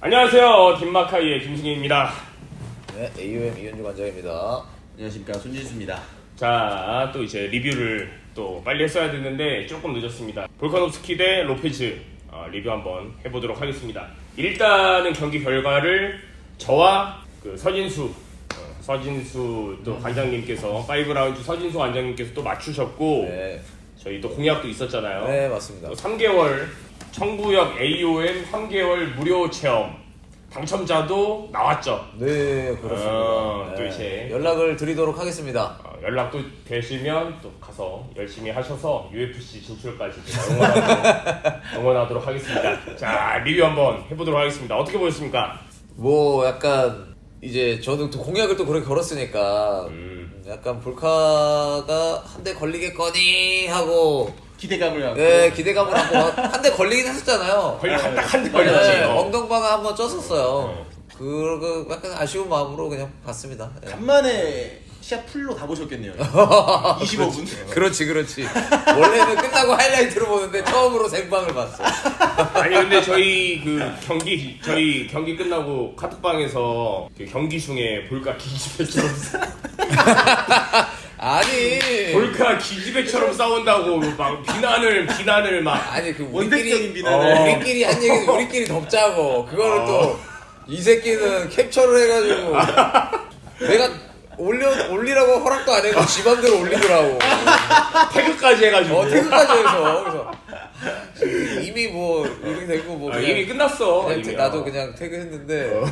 안녕하세요. 딘마카이의 김승희입니다. 네, AOM 이현주 관장입니다. 안녕하십니까 손진수입니다. 자, 또 이제 리뷰를 또 빨리 했어야 됐는데 조금 늦었습니다. 볼카nov스키 대 로페즈 어, 리뷰 한번 해보도록 하겠습니다. 일단은 경기 결과를 저와 그 서진수 어, 서진수 또 관장님께서 5라운드 서진수 관장님께서 또 맞추셨고 네, 저희 또 공약도 있었잖아요. 네 맞습니다. 또 3개월 청구역 AOM 3개월 무료 체험 당첨자도 나왔죠. 네 그렇습니다. 어, 또 네, 이제. 연락을 드리도록 하겠습니다. 어, 연락도 되시면 또 가서 열심히 하셔서 UFC 진출까지 제가 응원하도록, 응원하도록 하겠습니다. 자 리뷰 한번 해보도록 하겠습니다. 어떻게 보셨습니까? 뭐 약간 이제 저는 또 공약을 또 그렇게 걸었으니까 음, 약간 볼카가 한 대 걸리겠거니 하고 기대감을 갖고 네 기대감을 하고 한 대 걸리긴 했었잖아요. 거의 한딱한대 네, 걸렸지. 어. 엉덩방아 한번 쪘었어요. 네. 그 약간 아쉬운 마음으로 그냥 봤습니다. 네. 간만에 시합 풀로 다 보셨겠네요. 25분. 그렇지 그렇지. 원래는 끝나고 하이라이트로 보는데 처음으로 생방을 봤어. 아니 근데 저희 그 경기 저희 경기 끝나고 카톡방에서 그 경기 중에 볼까 기집애처럼 아니. 볼까 기집애처럼 싸운다고 막 비난을 비난을 막 아니 그 원색적인 우리끼리 비난을. 어. 우리끼리 한 얘기 는 우리끼리 덮자고 그거를 또 이 새끼는 캡처를 해가지고 내가 올려 올리라고 허락도 안 해고 지 맘대로 올리더라고. 태그까지 해가지고 어 태그까지 해서 그래서 이미 뭐 이렇게 되고 뭐 아, 그냥 이미 끝났어. 그냥 이미. 나도 그냥 태그했는데 뭐,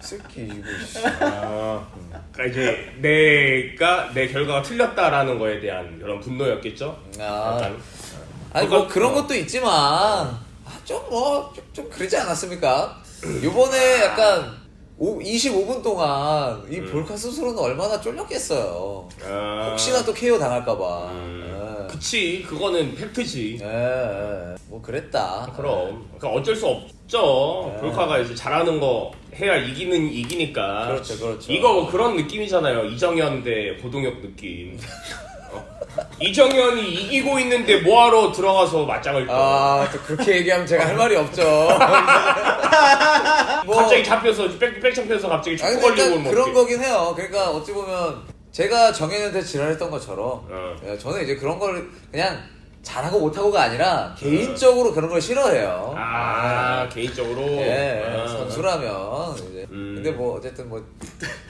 새끼 이거 씨. 아, 그러니까 이제 내가 내 결과가 틀렸다라는 거에 대한 그런 분노였겠죠. 아. 약간. 아니 뭐 그런 어. 것도 있지만 아, 좀뭐좀 좀 그러지 않았습니까? 요번에 약간 25분 동안 이 음. 볼카 스스로는 얼마나 쫄렸겠어요. 아, 혹시나 또 KO 당할까봐. 음, 그치 그거는 팩트지. 예, 예, 뭐 그랬다. 그럼 그러니까 어쩔 수 없죠. 네. 볼카가 이제 잘하는 거 해야 이기는 이기니까. 그렇죠, 그렇죠. 이거 뭐 그런 느낌이잖아요. 이정현 대 고동혁 느낌. 어? 이정현이 이기고 있는데 뭐하러 들어가서 맞짱을 떠? 아, 또 그렇게 얘기하면 제가 할 말이 없죠. 뭐, 갑자기 잡혀서 백, 백 잡혀서 갑자기 아니, 축구 근데 걸리고 뭐 그런. 거긴 해요. 그러니까 어찌 보면 제가 정현한테 지랄했던 것처럼 어. 예, 저는 이제 그런 걸 그냥 잘하고 못하고가 아니라 개인적으로 그런 걸 싫어해요. 아 개인적으로 예, 아. 선수라면 이제 음. 근데 뭐 어쨌든 뭐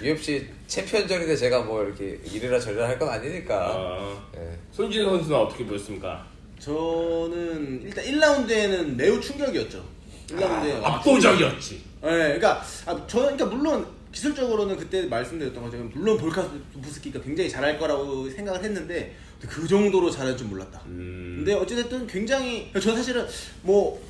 UFC 챔피언전인데 제가 뭐 이렇게 이래라 저래라 할 건 아니니까 아, 예. 손진 선수는 어떻게 보셨습니까? 저는 일단 1라운드에는 매우 충격이었죠. 1라운드에 압도적이었지. 네, 그러니까 아, 저는 그러니까 물론 기술적으로는 그때 말씀드렸던 것처럼 물론 볼카부스키가 굉장히 잘할 거라고 생각을 했는데 그 정도로 잘할 줄 몰랐다. 음. 근데 어찌됐든 굉장히 저 사실은 뭐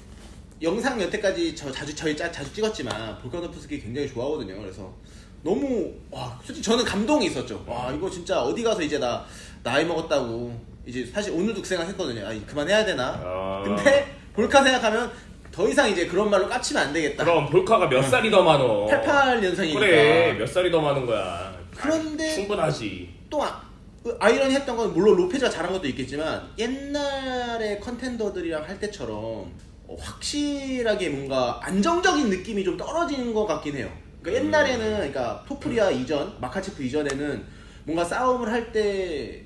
영상 여태까지 저 자주 저희 짜, 자주 찍었지만 볼카노프스키 굉장히 좋아하거든요. 그래서 너무 와 솔직히 저는 감동이 있었죠. 와 이거 진짜 어디 가서 이제 나 나이 먹었다고 이제 사실 오늘도 그 생각했거든요. 아 그만해야 되나? 아. 근데 볼카 생각하면 더 이상 이제 그런 말로 깝치면 안 되겠다. 그럼 볼카가 몇 살이 더 많어? 88년생이니까. 그래 몇 살이 더 많은 거야. 그런데- 충분하지. 또 아, 그 아이러니했던 건 물론 로페즈가 잘한 것도 있겠지만 옛날의 컨텐더들이랑 할 때처럼 어, 확실하게 뭔가 안정적인 느낌이 좀 떨어지는 것 같긴 해요. 그러니까 옛날에는 그러니까 토프리아 이전, 마카체프 이전에는 뭔가 싸움을 할 때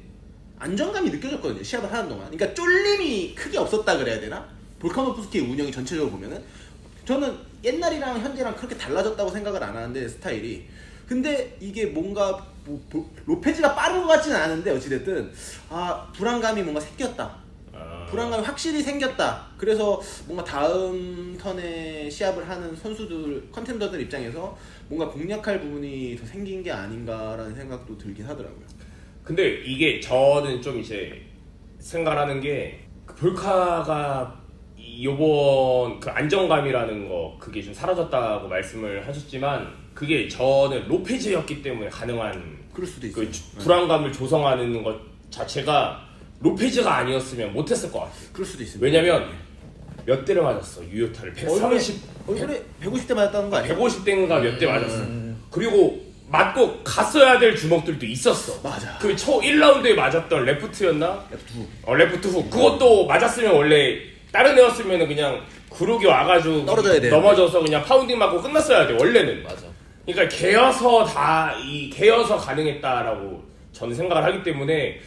안정감이 느껴졌거든요. 시합을 하는 동안. 그러니까 쫄림이 크게 없었다 그래야 되나? 볼카노프스키의 운영이 전체적으로 보면은 저는 옛날이랑 현재랑 그렇게 달라졌다고 생각을 안 하는데 스타일이. 근데 이게 뭔가 뭐, 보- 로페즈가 빠른 것 같지는 않은데 어찌됐든 아 불안감이 뭔가 생겼다. 아, 불안감이 확실히 생겼다. 그래서 뭔가 다음 턴에 시합을 하는 선수들 컨텐더들 입장에서 뭔가 공략할 부분이 더 생긴 게 아닌가라는 생각도 들긴 하더라고요. 근데 이게 저는 좀 이제 생각하는 게그 볼카가 이- 요번 그 안정감이라는 거 그게 좀 사라졌다고 말씀을 하셨지만 그게 저는 로페즈였기 때문에 가능한 그럴 수도 있어요 그 주- 불안감을 조성하는 것 자체가 로페즈가 아니었으면 못했을 것 같아요. 그럴 수도 있습니다 왜냐면 몇 대를 맞았어 유효타를 130, 얼굴에 150대 맞았다는 거 아니야? 150대인가 몇 대 맞았어. 그리고 맞고 갔어야 될 주먹들도 있었어. 맞아. 그초 1라운드에 맞았던 레프트였나? 두 어 레프트 훅. 그것도 맞았으면 원래 다른 애였으면 그냥 그룹이 와가지고 떨어져야 되는데. 넘어져서 그냥 파운딩 맞고 끝났어야 돼 원래는. 맞아. 그러니까 개어서 다 이 개어서 가능했다라고 저는 생각을 하기 때문에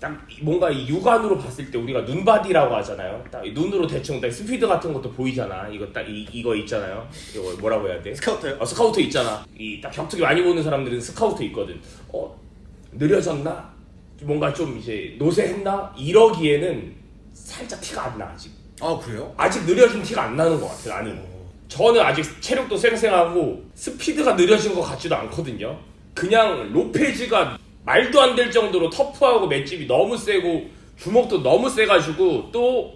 딱 뭔가 이 육안으로 봤을 때 우리가 눈바디라고 하잖아요. 딱이 눈으로 대충 딱 스피드 같은 것도 보이잖아. 이거 딱 이, 이거 있잖아요. 이거 뭐라고 해야 돼? 스카우터요? 어, 스카우터 있잖아. 이 딱 격투기 많이 보는 사람들은 스카우터 있거든. 어 느려졌나? 뭔가 좀 이제 노쇠했나? 이러기에는 살짝 티가 안 나 아직. 아 그래요? 아직 느려진 티가 안 나는 것 같아요. 나는. 저는 아직 체력도 쌩쌩하고 스피드가 느려진 것 같지도 않거든요. 그냥 로페즈가 말도 안 될 정도로 터프하고 맷집이 너무 세고 주먹도 너무 세가지고 또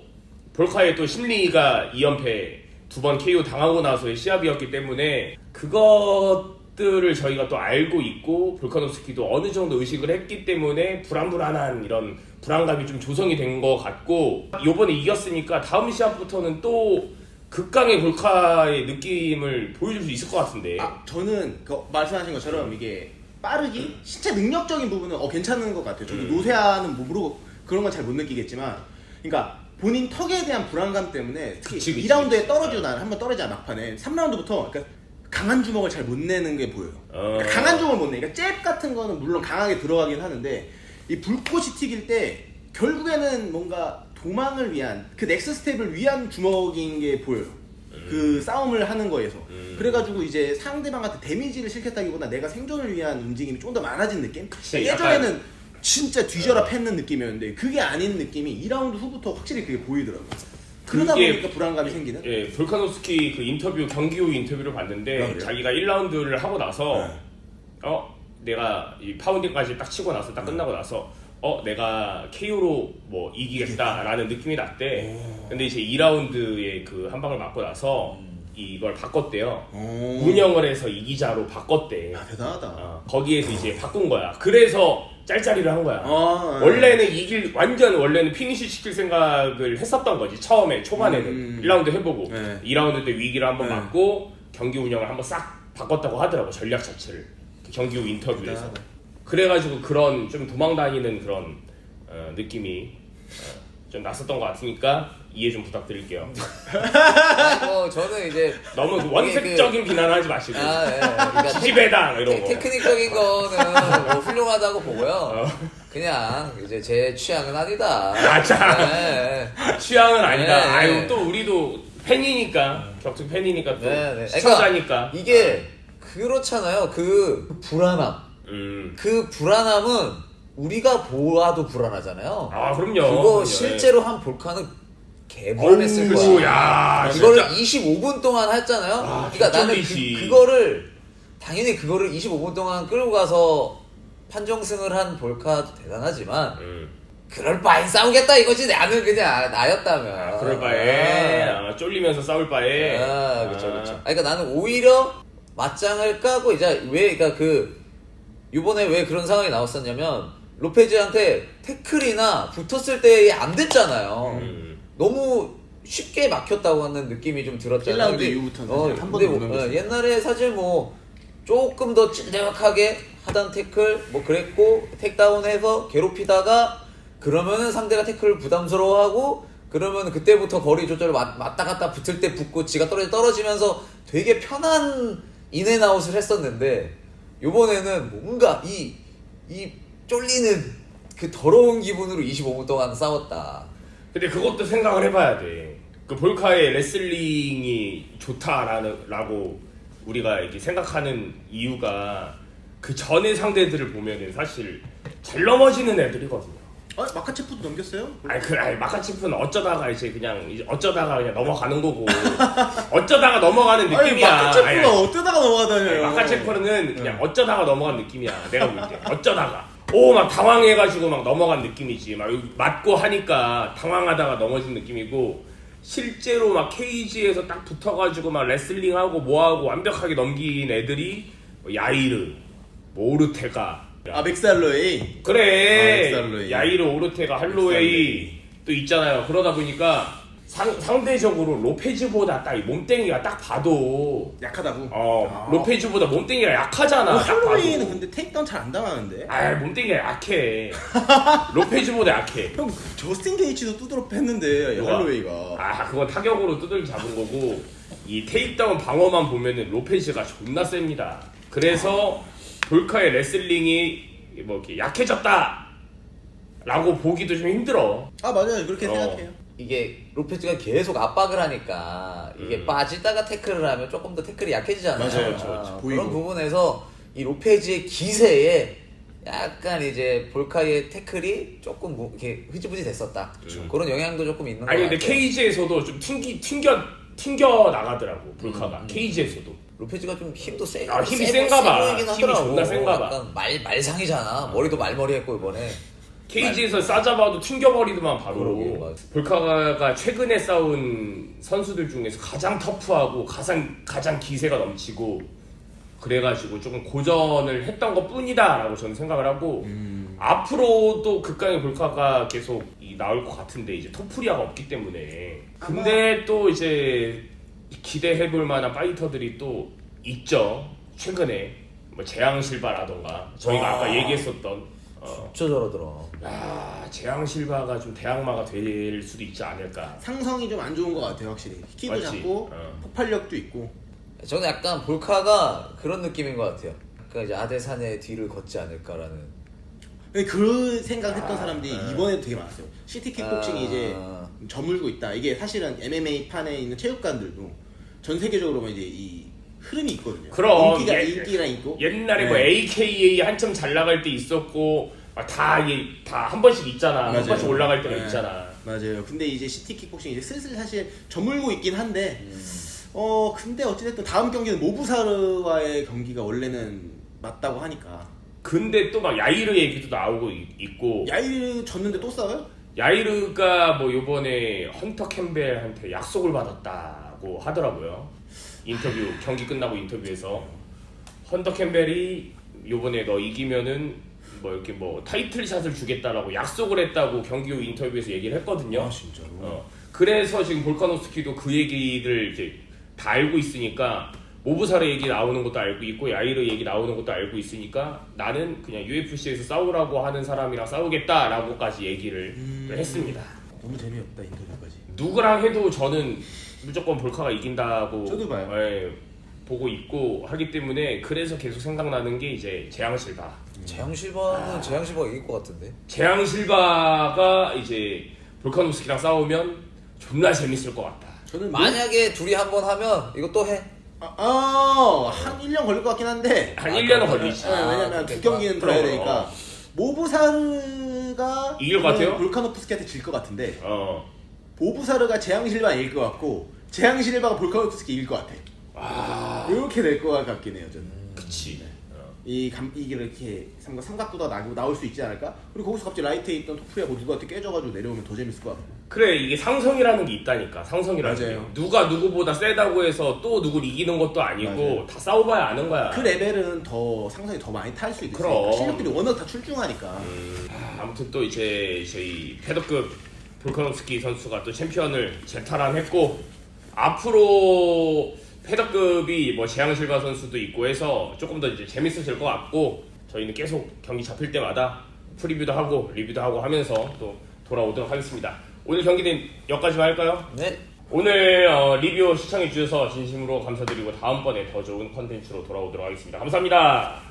볼카의 또 심리가 2연패 두 번 KO 당하고 나서의 시합이었기 때문에 그것 들을 저희가 또 알고 있고 볼카노스키도 어느 정도 의식을 했기 때문에 불안불안한 이런 불안감이 좀 조성이 된 것 같고 요번에 이겼으니까 다음 시합부터는 또 극강의 볼카의 느낌을 보여줄 수 있을 것 같은데 아 저는 그 말씀하신 것처럼 이게 빠르기 신체 능력적인 부분은 어 괜찮은 것 같아요. 저도 음. 노쇠하는 몸으로 그런 건 잘 못 느끼겠지만, 그러니까 본인 턱에 대한 불안감 때문에 특히 그치, 그치, 2라운드에 그치. 떨어지고 나는 한번 떨어지자 막판에 3라운드부터 그러니까 강한 주먹을 잘 못 내는 게 보여요. 어. 그러니까 강한 주먹을 못 내. 그러니까 잽 같은 거는 물론 강하게 들어가긴 하는데 이 불꽃이 튀길 때 결국에는 뭔가 도망을 위한 그 넥스 스텝을 위한 주먹인 게 보여요. 그 싸움을 하는 거에서. 음. 그래가지고 이제 상대방한테 데미지를 실겠다기보다 내가 생존을 위한 움직임이 좀 더 많아진 느낌? 그치, 예전에는 진짜 뒤져라 팼는 느낌이었는데 그게 아닌 느낌이 2라운드 후부터 확실히 그게 보이더라고요. 그러다 그게- 보니까 불안감이 생기는? 예, 볼카노스키 그 인터뷰 경기 후 인터뷰를 봤는데 아, 그래요? 자기가 1라운드를 하고 나서 네. 어 내가 이 파운딩까지 딱 치고 나서 딱 네. 끝나고 나서 어 내가 KO로 뭐 이기겠다라는 느낌이 났대. 근데 이제 2라운드에 그 한 방을 맞고 나서 이걸 바꿨대요. 오. 운영을 해서 이기자로 바꿨대. 야, 대단하다. 어, 거기에서 이제 바꾼 거야. 그래서 짤짤이를 한 거야. 아, 원래는 이길 완전 원래는 피니시 시킬 생각을 했었던 거지 처음에 초반에는 음. 1라운드 해보고 네. 2라운드 때 위기를 한번 네. 맞고 경기 운영을 한번 싹 바꿨다고 하더라고 전략 자체를 그 경기 후 인터뷰에서 대단하다. 그래가지고 그런 좀 도망다니는 그런 어, 느낌이 어, 좀 났었던 것 같으니까 이해 좀 부탁드릴게요 뭐 저는 이제 너무 그 원색적인 비난하지 마시고 아, 예. 그러니까 이런 테, 거 테크닉적인 거는 뭐 훌륭하다고 보고요. 어. 그냥 이제 제 취향은 아니다. 맞아. 네, 네. 취향은 아니다 네. 아유 또 우리도 팬이니까 격투 팬이니까 또 네, 네. 시청자니까 이게 그렇잖아요. 그 불안함. 음. 그 불안함은 우리가 보아도 불안하잖아요. 아 그럼요. 그거 그럼요. 실제로 한 볼카는 개불안했을 어우, 거야. 야, 이거를 진짜. 25분 동안 했잖아요. 아, 그러니까 나는. 그, 그거를 당연히 그거를 25분 동안 끌고 가서 판정승을 한 볼카도 대단하지만 음. 그럴 바엔 싸우겠다 이거지 나는 그냥 나였다면. 아, 그럴 바에 아, 아, 쫄리면서 싸울 바에. 아, 그렇죠, 그렇죠. 아니, 그러니까 나는 오히려 맞짱을 까고 이제 왜, 그러니까 그 이번에 왜 그런 상황이 나왔었냐면 로페즈한테 태클이나 붙었을 때 안 됐잖아요. 음. 너무 쉽게 막혔다고 하는 느낌이 좀 들었잖아요. 1라운드 근데- 이후부터는 어, 사실 한 근데 번도 못 뭐, 어, 넘겼어요. 옛날에 사실 뭐 조금 더 찔끔하게 하던 태클 뭐 그랬고 택다운해서 괴롭히다가 그러면은 상대가 태클을 부담스러워하고 그러면 그때부터 거리 조절 왔- 왔다 갔다 붙을 때 붙고 지가 떨어지 떨어지면서 되게 편한 인앤아웃을 했었는데 요번에는 뭔가 이 이 쫄리는 그 더러운 기분으로 25분 동안 싸웠다. 근데 그것도 생각을 해봐야 돼. 그 볼카의 레슬링이 좋다라는 라고 우리가 이렇게 생각하는 이유가 그 전의 상대들을 보면은 사실 잘 넘어지는 애들이거든요. 어, 마카체프도 넘겼어요? 아니 그 아니 마카치프는 어쩌다가 이제 그냥 이제 어쩌다가 그냥 넘어가는 거고 어쩌다가 넘어가는 아니 느낌이야. 마카체프가 아니, 어쩌다가 넘어가다녀요. 마카체프는 그냥 어쩌다가 넘어간 느낌이야. 내가 볼 때. 어쩌다가. 오, 막 당황해가지고 막 넘어간 느낌이지. 막 맞고 하니까 당황하다가 넘어진 느낌이고, 실제로 막 케이지에서 딱 붙어가지고 막 레슬링하고 뭐하고 완벽하게 넘긴 애들이 뭐 야이르, 뭐 오르테가. 아 맥살로이. 그래. 아, 엑살로이. 야이르, 오르테가, 할로웨이 또 있잖아요. 그러다 보니까 상, 상대적으로 로페즈보다 딱 이 몸땡이가 딱 봐도 약하다고. 어 아. 로페즈보다 몸땡이가 약하잖아. 어, 딱 봐도. 할로웨이는 근데 테이크다운 잘 안 당하는데. 아 몸땡이가 약해. 로페즈보다 약해. 형 저스틴 게이츠도 뚜드러 팼는데 누가? 할로웨이가. 아 그건 타격으로 두들기 잡은 거고 이 테이크다운 방어만 보면은 로페즈가 존나 셉니다. 그래서 볼카의 레슬링이 뭐 이렇게 약해졌다. 라고 보기도 좀 힘들어. 아 맞아요 그렇게 어. 생각해요. 이게 로페즈가 계속 압박을 하니까 이게 음. 빠지다가 태클을 하면 조금 더 태클이 약해지잖아요. 맞아요, 그렇죠, 그렇죠. 아, 보이고. 그런 부분에서 이 로페즈의 기세에 약간 이제 볼카의 태클이 조금 무- 이렇게 흐지부지 됐었다. 그렇죠. 그런 영향도 조금 있는 것 아니 같아요. 근데 케이지에서도 좀 튕기 튕겨 튕겨 나가더라고 볼카가 음. 케이지에서도. 로페즈가 좀 힘도 세. 아, 힘이 세- 센가 봐. 힘이. 존나 센가 봐. 약간 말 말상이잖아. 머리도 말머리 했고 이번에. 케이지에서 싸잡아도 튕겨버리더만 바로 그러게, 맞아. 볼카가 최근에 싸운 선수들 중에서 가장 터프하고 가장 가장 기세가 넘치고 그래가지고 조금 고전을 했던 것 뿐이다라고 저는 생각을 하고 음. 앞으로도 극강의 볼카가 계속 이 나올 것 같은데 이제 토프리아가 없기 때문에 근데 또 이제 기대해볼 만한 파이터들이 또 있죠 최근에 뭐 재앙 실바라던가 저희가 와. 아까 얘기했었던 어, 진짜 저러더라. 야, 재앙 실바가 좀 대항마가 될 수도 있지 않을까. 상성이 좀 안 좋은 것 같아요 확실히. 키도 맞지? 작고 어. 폭발력도 있고. 저는 약간 볼카가 그런 느낌인 것 같아요. 그러니까 이제 아데산의 뒤를 걷지 않을까라는. 근데 그 생각했던 아, 사람들이 네. 이번에도 되게 많았어요. 시티 킥복싱이 아. 이제 저물고 있다. 이게 사실은 MMA 판에 있는 체육관들도 전 세계적으로 보면 이제 이 흐름이 있거든요. 그럼, 인기가 예, 인기랑 있고. 옛날에 뭐 네. AKA 한참 잘 나갈 때 있었고 다다한 번씩 있잖아. 한 맞아요. 번씩 올라갈 때가 네. 있잖아. 맞아요. 근데 이제 시티 킥복싱 이제 슬슬 사실 저물고 있긴 한데 음. 어 근데 어찌됐든 다음 경기는 모부사르와의 경기가 원래는 맞다고 하니까 근데 또 막 야이르 얘기도 나오고 있- 있고 야이르 졌는데 또 싸워요? 야이르가 뭐 요번에 헌터 캠벨한테 약속을 받았다고 하더라고요. 인터뷰 경기 끝나고 인터뷰에서 헌터 캠벨이 요번에 너 이기면은 뭐 이렇게 뭐 타이틀샷을 주겠다라고 약속을 했다고 경기 후 인터뷰에서 얘기를 했거든요. 진짜로. 어, 그래서 지금 볼카노스키도 그 얘기를 이제 다 알고 있으니까 모부사르 얘기 나오는 것도 알고 있고 야이르 얘기 나오는 것도 알고 있으니까 나는 그냥 UFC에서 싸우라고 하는 사람이랑 싸우겠다라고까지 얘기를 음. 또 했습니다. 너무 재미없다 인터뷰까지. 누구랑 해도 저는 무조건 볼카가 이긴다고 저도 봐요. 예, 보고 있고 하기 때문에 그래서 계속 생각나는 게 이제 재앙 실바. 재앙 실바는 재앙 실바가 이길 것 같은데. 재앙 실바가 이제 볼카노스키랑 싸우면 존나 재밌을 것 같다. 저는 만약에 둘이 한 번 하면 이거 또 해. 아, 아, 한 1년 걸릴 것 같긴 한데 한 아, 1년은 그러면- 걸리지. 네, 왜냐면 두 그렇겠구나. 경기는 들어야 그럼, 되니까 어. 모부사르가 이길 것 같아요? 볼카노프스키한테 질 것 같은데 어. 모부사르가 재앙실바 이길 것 같고 재앙실바가 볼카노프스키 이길 것 같아 아, 이렇게 될 것 같긴 해요 저는 그치. 어. 이 감, 이게 이렇게 삼각, 삼각도가 나고 나올 수 있지 않을까? 그리고 거기서 갑자기 라이트에 있던 토프리가 뭐 누구한테 깨져가지고 내려오면 더 재밌을 것 같고 그래 이게 상성이라는 게 있다니까 상성이라는 맞아요. 게 누가 누구보다 세다고 해서 또 누구를 이기는 것도 아니고 맞아요. 다 싸워봐야 아는 거야 그 레벨은 더 상성이 더 많이 탈 수 있으니까 그럼. 실력들이 워낙 다 출중하니까 아, 아무튼 또 이제 저희 패더급 볼카노스키 선수가 또 챔피언을 재탈환했고 앞으로 패더급이 뭐 재앙실바 선수도 있고 해서 조금 더 이제 재밌어질 것 같고 저희는 계속 경기 잡힐 때마다 프리뷰도 하고 리뷰도 하고 하면서 또 돌아오도록 하겠습니다. 오늘 경기는 여기까지만 할까요? 네. 오늘 어, 리뷰 시청해 주셔서 진심으로 감사드리고 다음번에 더 좋은 컨텐츠로 돌아오도록 하겠습니다. 감사합니다.